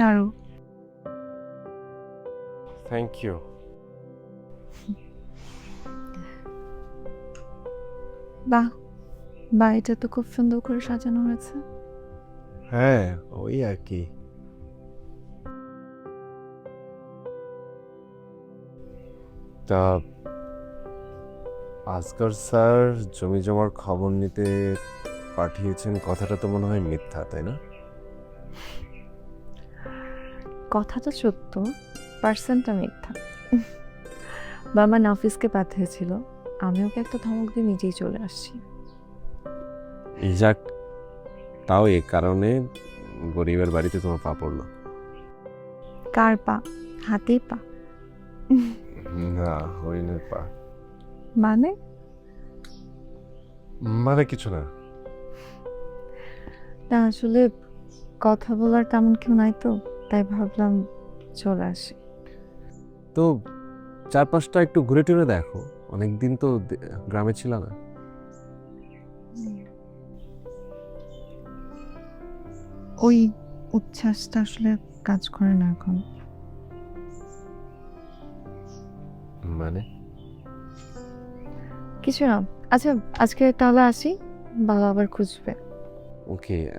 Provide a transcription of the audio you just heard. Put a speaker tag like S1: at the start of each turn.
S1: আরও
S2: thank you
S1: বাহ বাড়িটা তো খুব সুন্দর করে সাজানো হয়েছে।
S2: হ্যাঁ ওই আর কি। তা আজকার স্যার জমি জমার খবর নিতে পাঠিয়েছেন কথাটা তো মনে হয় মিথ্যা তাই না?
S1: কথাটা সত্য পার্সেন্টটা মিথ্যা। বাবা নাফিসকে পাঠিয়েছিল আমি ওকে একটা ধমক দিয়ে নিজেই চলে আসছি।
S2: যাক তাও এ কারণে গরিবের বাড়িতে তোমার পা পড়ল।
S1: কার পা? হাতেই পা?
S2: না হরিণের পা।
S1: মানে?
S2: মানে কিছু না।
S1: না আসলে কথা বলার তেমন কেউ নাই তো। তাই ভাবলাম চলে আসি।
S2: তো চারপাশটা একটু ঘুরে টুরে দেখো। অনেকদিন তো দে- গ্রামে ছিল না।
S1: ওই উচ্ছ্বাসটা আসলে কাজ করে না এখন।
S2: মানে?
S1: কিছু না। আচ্ছা আজকে তাহলে আসি বাবা আবার খুঁজবে।
S2: ওকে